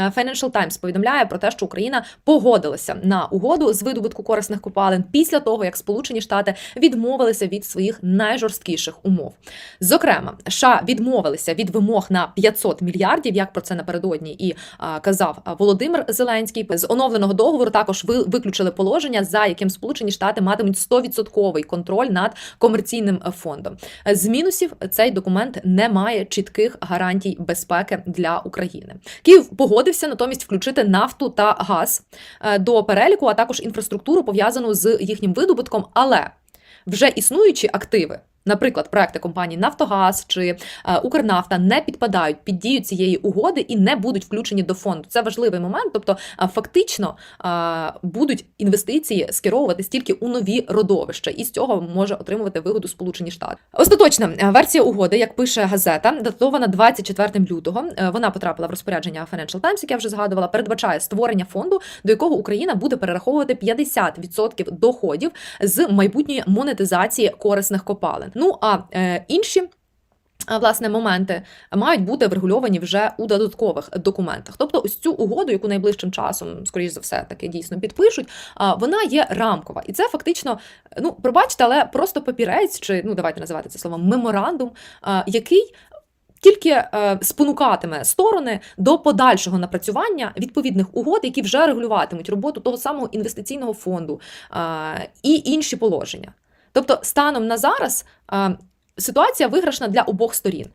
е, Financial Times повідомляє про те, що Україна погодилася на угоду з видобутку корисних копалин після того, як Сполучені Штати відмовилися від своїх найжорсткіших умов. Зокрема, США відмовилися від вимог на 500 мільярдів, як про це напередодні і казав Володимир Зеленський. З оновленого договору також ви виключили положення, за яким Сполучені Штати матимуть 100% контроль над комерційним фондом. З мінусів цей документ не має чітких гарантій безпеки для України. Київ погодився натомість включити нафту та газ е, до переліку, а також інфраструктуру пов'язану з їхнім видобутком, але вже існуючі активи. Наприклад, проекти компанії Нафтогаз чи е, Укрнафта не підпадають під дію цієї угоди і не будуть включені до фонду. Це важливий момент. Тобто, е, фактично е, будуть інвестиції скеровуватись тільки у нові родовища, і з цього може отримувати вигоду Сполучені Штати. Остаточна версія угоди, як пише газета, датована 24 лютого. Вона потрапила в розпорядження Financial Times, як я вже згадувала, передбачає створення фонду, до якого Україна буде перераховувати 50% доходів з майбутньої монетизації корисних копалин. Ну а е, інші. Власне, моменти мають бути врегульовані вже у додаткових документах. Тобто, ось цю угоду, яку найближчим часом, скоріш за все, таки дійсно підпишуть, вона є рамкова, і це фактично, ну пробачте, але просто папірець, чи ну давайте називати це словом меморандум, який тільки е, спонукатиме сторони до подальшого напрацювання відповідних угод, які вже регулюватимуть роботу того самого інвестиційного фонду е, і інші положення. Тобто, станом на зараз е, ситуація виграшна для обох сторін.